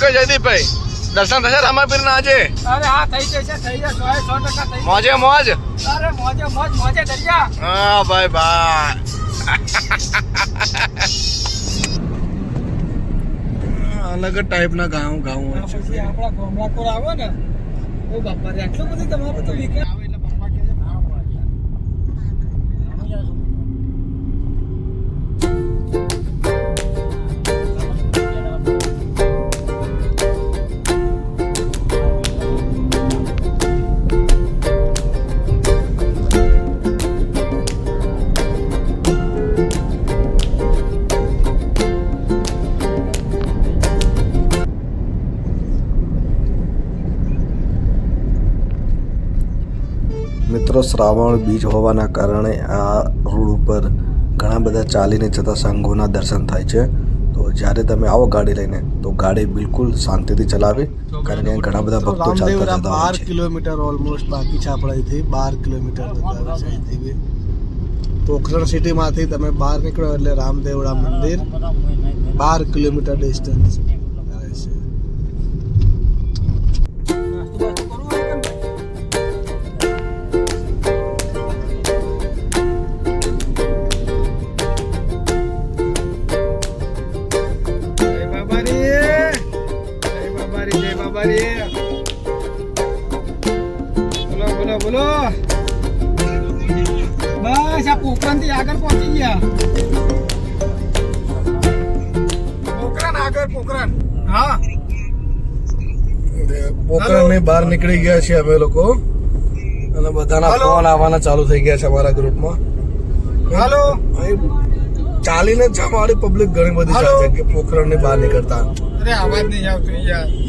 શું જયદીપભાઈ દર્શન થશે રામાપીર ના આજે? અરે હા થઈ જશે થઈ જશે. સો સો ટકા થઈ મોજે મોજ? અરે મોજે મોજ મોજે દરિયા. હા ભાઈ ભાઈ. અલગ જ ટાઈપના ગાઉં ગાઉં હોય છે. આપણા ગોમડા આવો ને ઓ બાપા આટલું બધું તમારું તો વીકેન્ડ શ્રાવણ બીજ હોવાના કારણે આ રોડ ઉપર ઘણા બધા ચાલીને જતા સંઘોના દર્શન થાય છે. તો જ્યારે તમે આવો ગાડી લઈને તો ગાડી બિલકુલ શાંતિથી ચલાવી કારણ કે ઘણા બધા ભક્તો ચાલતા જતા બાર કિલોમીટર ઓલમોસ્ટ બાકી છે આપણે અહીંથી બાર કિલોમીટર બતાવે છે અહીંથી પોખરણ સિટીમાંથી તમે બહાર નીકળો એટલે રામદેવડા મંદિર બાર કિલોમીટર ડિસ્ટન્સ બોલો બોલો બોલો. બસ આ પોખરણથી આગળ પહોંચી ગયા. પોખરણ આગળ પોખરણ. હા. પોખરણની બહાર નીકળી ગયા છીએ અમે લોકો. અને બધાના ફોન આવવાના ચાલુ થઈ ગયા છે અમારા ગ્રુપમાં. હાલો. ચાલીને જ પબ્લિક ઘણી બધી. છે કે પોખરણની બહાર નીકળતા. અરે અવાજ નહીં આવતો યાર.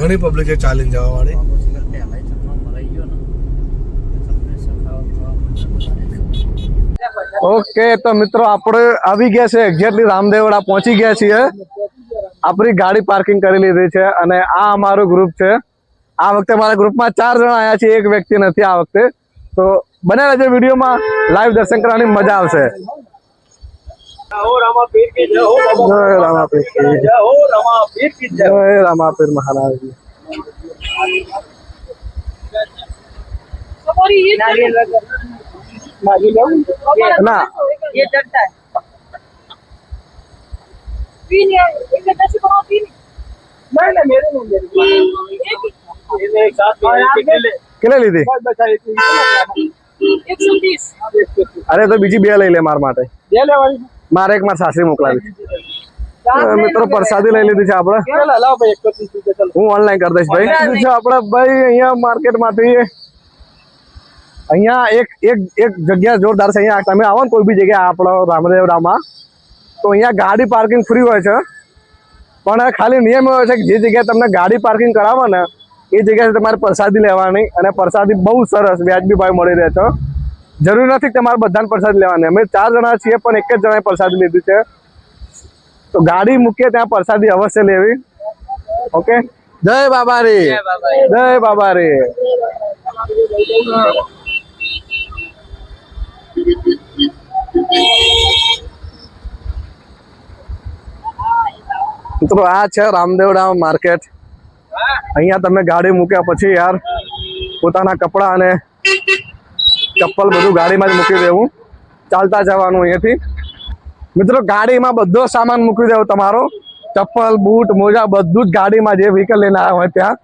ઘણી પબ્લિક છે ચાલીને જવાવાળી ઓકે તો મિત્રો આપણે આવી ગયા છે એક્ઝેક્ટલી રામદેવડા પહોંચી ગયા છીએ. આપણી ગાડી પાર્કિંગ કરી લીધી છે અને આ અમારું ગ્રુપ છે. આ વખતે મારા ગ્રુપમાં ચાર જણા આવ્યા છે એક વ્યક્તિ નથી આ વખતે. તો બને રહેજો વિડીયોમાં લાઈવ દર્શન કરવાની મજા આવશે. જય રામાપીર જય. રામાપીર મહારાજ. ના. અરે તો બીજી બે લઈ લે માર માટે. બે લેવાની મારે એક મારા સાસરી મોકલાવી મિત્રો પ્રસાદી લઈ લીધી છે આપડે હું ઓનલાઈન કરી દઈશ ભાઈ. શું છે આપણે ભાઈ અહીંયા માર્કેટમાંથી અહીંયા એક એક એક જગ્યા જોરદાર છે. અહીંયા તમે આવો ને કોઈ બી જગ્યાએ આપણો રામદેવડામાં તો અહીંયા ગાડી પાર્કિંગ ફ્રી હોય છે. પણ ખાલી નિયમ એવો છે કે જે જગ્યાએ તમને ગાડી પાર્કિંગ કરાવો ને એ જગ્યાએ તમારે પ્રસાદી લેવાની. અને પ્રસાદી બહુ સરસ વ્યાજબી ભાઈ મળી રહે છે. જરૂરી નથી તમારે બધાને પ્રસાદ લેવાની. અમે ચાર જણા છીએ પણ એક જ જણાએ પ્રસાદી લીધું છે. તો ગાડી મૂકીએ ત્યાં પ્રસાદી અવશ્ય લેવી. ઓકે? જય બાબા રે જય બાબા રે મિત્રો આ છે રામદેવડા માર્કેટ. અહીંયા તમે ગાડી મૂક્યા પછી યાર પોતાના કપડા અને ચપ્પલ બધું ગાડીમાં જ મૂકી દેવું. ચાલતા જવાનું અહીંયાથી. મિત્રો, ગાડીમાં બધો સામાન મૂકી દેવો તમારો. ચપ્પલ, બૂટ, મોજા, બધું જ ગાડીમાં જે વ્હીકલ લઈને આવ્યા હોય ત્યાં.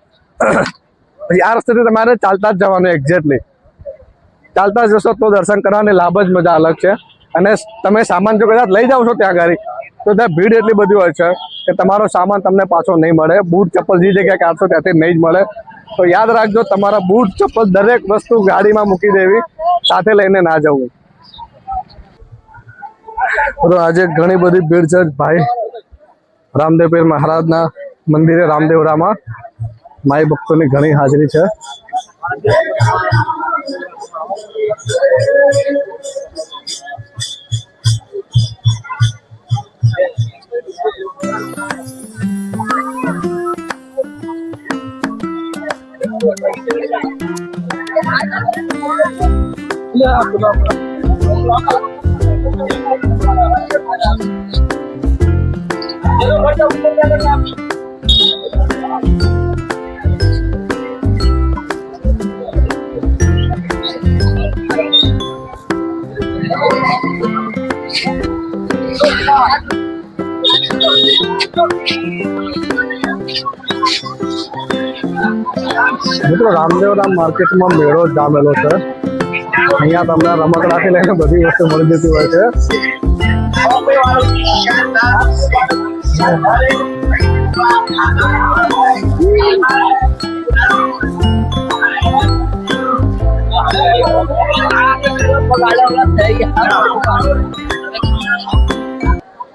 આ રસ્તેથી તમારે ચાલતા જ જવાનું એક્ઝેક્ટલી ચાલતા જશો તો દર્શન કરવાની લાભ જ મજા અલગ છે. અને તમે સામાન જો કદાચ લઈ જાઓ છો ત્યાં ગાડી, તો ત્યાં ભીડ એટલી બધી હોય છે કે તમારો સામાન તમને પાછો નહીં મળે. બૂટ, ચપ્પલ, જે જગ્યાએ કાઢશો ત્યાંથી નહીં જ મળે. તો યાદ રાખજો, તમારા બુટ ચપ્પલ દરેક વસ્તુ ગાડીમાં મૂકી દેવી, સાથે લઈને ના જવું તો આજે ઘણી બધી ભીડ છે ભાઈ રામદેવપીર મહારાજના મંદિરે રામદેવરામાં માઈ ભક્તોની ઘણી હાજરી છે મિત્રો રામદેવરામ માર્કેટમાં મેળો જામેલો છે. અહીંયા તમને રમકડાથી લઈને બધી વસ્તુ મળી જતી હોય છે.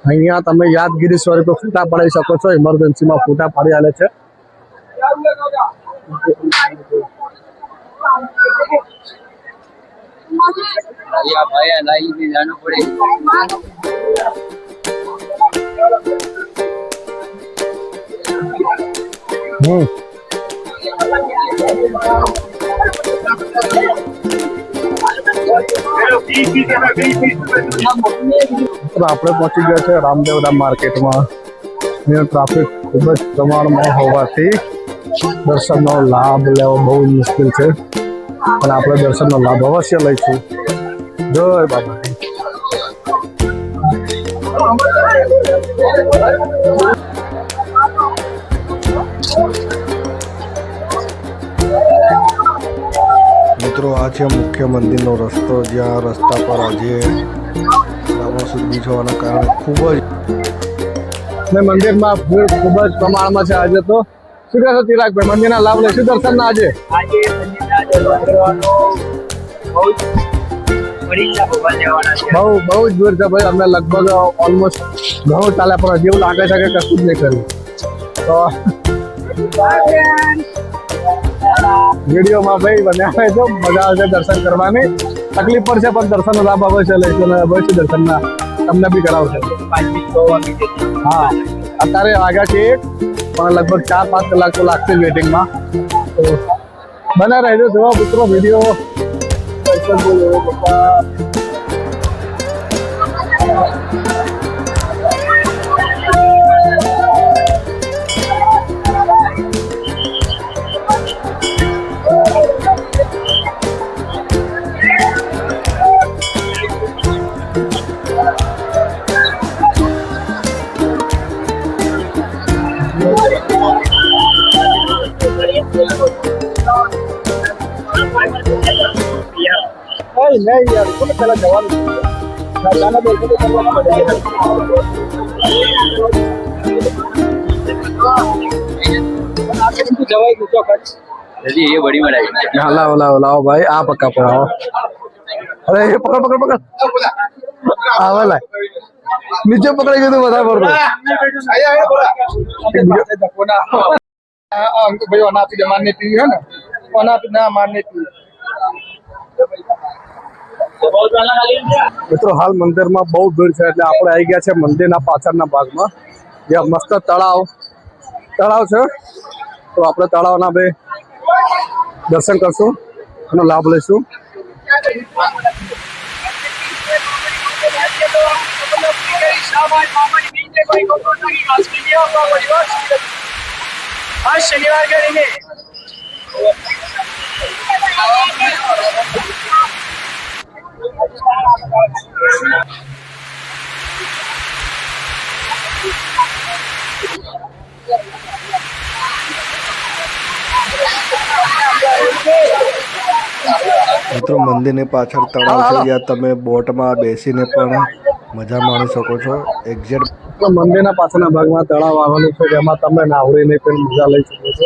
અહીંયા તમે યાદગીરી સ્વરૂપે ફોટા પડાવી શકો છો. ઇમરજન્સીમાં ફોટા પાડી આલે છે. ભાઈ લાવી જાણવું પડે. આપણે પહોંચી ગયા છે રામદેવરા માર્કેટમાં. અહીંયા ટ્રાફિક ખૂબ જ પ્રમાણમાં હોવાથી દર્શનનો લાભ લેવો બહુ મુશ્કેલ છે. પણ આપણે દર્શનનો લાભ અવશ્ય લઈશું. જય બાબા. મિત્રો આ છે મુખ્ય મંદિરનો રસ્તો. જ્યાં રસ્તા પર આજે સુધી જવાના કારણે ખૂબ જ ને મંદિરમાં ભીડ ખૂબ જ પ્રમાણમાં છે આજે તો. શું કહેશો ચિરાગભાઈ મંદિરના લાભ લઈશું દર્શનના આજે? આજે બહુ છે બહુ જ દૂર છે ભાઈ. અમને લગભગ ઓલમોસ્ટ ઘણું ચાલે પણ જેવું લાગે છે કે કશું જ નહીં કર્યું. તો વિડીયોમાં ભાઈ હોય તો મજા આવશે દર્શન કરવાની. તકલીફ પડશે, પણ દર્શન લાભ અવશ્ય લઈશું અને અવશ્ય દર્શનના તમને બી કરાવશે. છ હા. અત્યારે વાગ્યા છે એક પણ લગભગ ચાર પાંચ કલાક તો લાગશે વેટિંગમાં તો બના રહેજો જોવા મિત્રો વીડિયો પપ્પા કઈ નહીં યાર કોને પહેલા જવાનું છે નાના દર્શનો કરવાના પડે જવાય ગુસ્સો કર જલ્દી એ બડી મરાઈ હા લાવો લાવો લાવો ભાઈ આ પક્કા પર આવો અરે એ પકડ પકડ પકડ આવા લાય નીચે પકડાઈ ગયું વધારે પડતું ભાઈ મિત્રો, હાલ મંદિરમાં બહુ ભીડ છે એટલે આપણે આવી ગયા છે મંદિર ના પાછળના ભાગમાં. જ્યાં મસ્ત તળાવ તળાવ છે. તો આપણે તળાવના બે દર્શન કરશું એનો લાભ લઈશું. શનિવાર કરીને મંદિરની પાછળ તળાવ છે જ્યાં તમે બોટમાં બેસીને પણ મજા માણી શકો છો. એક્ઝેક્ટ મંદિરના પાછળના ભાગમાં તળાવ આવેલું છે જેમાં તમે નાવડીને પણ મજા લઈ શકો છો.